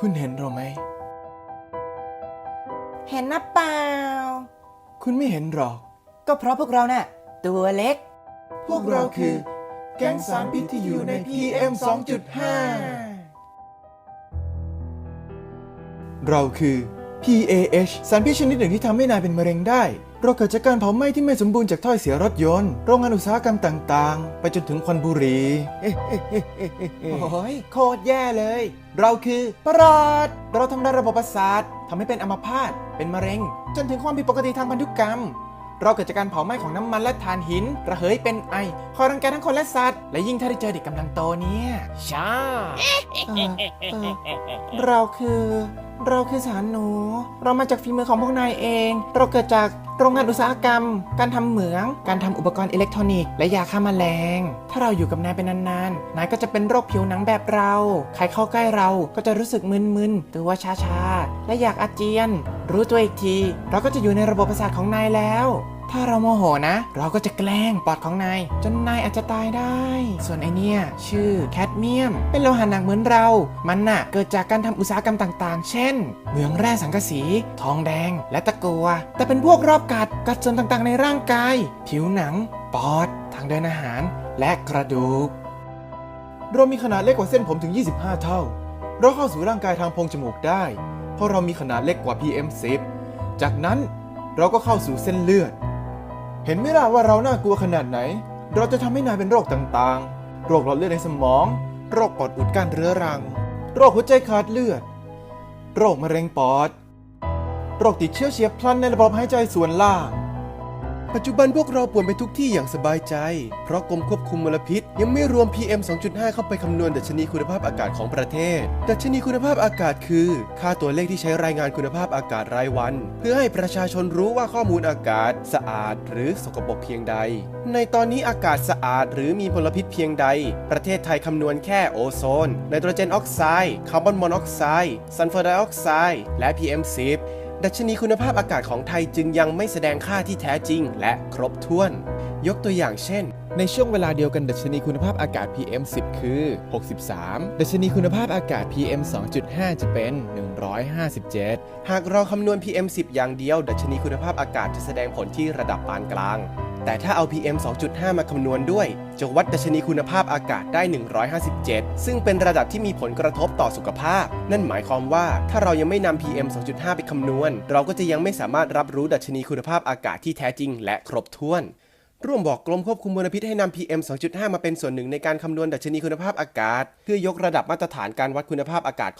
คุณเห็นเราไหม เห็นนะเปล่า คุณไม่เห็นหรอก ก็เพราะพวกเราน่ะ ตัวเล็ก พวกเราคือ แก๊งสารพิษที่อยู่ใน PM 2.5 เราคือ PAH สารพิษชนิดหนึ่งที่ทำให้นายเป็นมะเร็งได้ เราเกิดจากการเผาไหม้ที่ไม่สมบูรณ์จากถ้อยเสียรถยนต์ โรงงานอุตสาหกรรมต่างๆ ไปจนถึงควันบุหรี่โอ้ยโคตรแย่เลย เราคือประหลาด เราทำลายระบบประสาททำให้เป็นอัมพาตเป็นมะเร็ง จนถึงความผิดปกติทางพันธุกรรม เราเกิดจากการเผาไหม้ของน้ำมันและถ่านหิน ระเหยเป็นไอ คอยรังแกทั้งคนและสัตว์ และยิ่งถ้าได้เจอเด็กกำลังโตเนี่ยช้าเราคือ เราคือสารหนู เรามาจากฝีมือของพวกนายเอง เราเกิดจากโรงงานอุตสาหกรรม การทำเหมือง การทำอุปกรณ์อิเล็กทรอนิกส์ และยาฆ่าแมลง ถ้าเราอยู่กับนายเป็นนานๆ นายก็จะเป็นโรคผิวหนังแบบเรา ใครเข้าใกล้เราก็จะรู้สึกมึนๆ ตัวชาๆ และอยากอาเจียน รู้ตัวอีกที เราก็จะอยู่ในระบบประสาทของนายแล้ว ถ้าเราโมโหนะ เราก็จะแกล้งปอดของนาย จนนายอาจจะตายได้ ส่วนไอเนี่ยชื่อแคดเมียม เป็นโลหะหนักเหมือนเรา มันน่ะเกิดจากการทำอุตสาหกรรมต่างๆ เช่น เหมืองแร่สังกะสี ทองแดง และตะกัว แต่เป็นพวกรอบกัดกัดส่วนต่างๆ ในร่างกาย ผิวหนัง ปอด ทางเดินอาหาร และกระดูก เรามีขนาดเล็กกว่าเส้นผมถึง 25 เท่า เราเข้าสู่ร่างกายทางโพรงจมูกได้ เพราะเรามีขนาดเล็กกว่า PM10 จากนั้นเราก็เข้าสู่เส้นเลือด เห็นไหมล่ะว่าเราน่ากลัวขนาดไหน เราจะทำให้นายเป็นโรคต่างๆ โรคหลอดเลือดในสมอง โรคปอดอุดกั้นเรื้อรัง โรคหัวใจขาดเลือด โรคมะเร็งปอด โรคติดเชื้อเฉียบพลันในระบบหายใจส่วนล่าง ปัจจุบันพวกเราป่วนไปทุกที่อย่างสบายใจ เพราะกรมควบคุมมลพิษ ยังไม่รวม PM 2.5 เข้าไปคำนวณดัชนีคุณภาพอากาศของประเทศ ดัชนีคุณภาพอากาศคือ ค่าตัวเลขที่ใช้รายงานคุณภาพอากาศรายวัน เพื่อให้ประชาชนรู้ว่าข้อมูลอากาศ สะอาด หรือสกปรกเพียงใด ในตอนนี้อากาศสะอาด หรือมีมลพิษเพียงใด ประเทศไทยคำนวณแค่โอโซนไนโตรเจนออกไซด์คาร์บอนมอนอกไซด์ซัลเฟอร์ไดออกไซด์และ PM 10 ดัชนีคุณภาพอากาศของไทยจึงยังไม่แสดงค่าที่แท้จริง และครบถ้วน ยกตัวอย่างเช่น ในช่วงเวลาเดียวกันดัชนีคุณภาพอากาศ PM 10 คือ 63 ดัชนีคุณภาพอากาศ PM 2.5 จะเป็น 157 หากเราคำนวณ PM 10 อย่างเดียว ดัชนีคุณภาพอากาศจะแสดงผลที่ระดับปานกลาง แต่ถ้าเอา PM 2.5 มาคำนวณด้วยจะวัดดัชนีคุณภาพอากาศได้ 157 ซึ่งเป็นระดับที่มีผลกระทบต่อสุขภาพ นั่นหมายความว่าถ้าเรายังไม่นำ PM 2.5 ไปคำนวณ เราก็จะยังไม่สามารถรับรู้ดัชนีคุณภาพอากาศที่แท้จริง และครบถ้วน ร่วมบอกกรมควบคุมมลพิษให้นำ PM 2.5 มาเป็นส่วนหนึ่งในการคำนวณดัชนีคุณภาพอากาศ เพื่อยกระดับมาตรฐานการวัดคุณภาพอากาศ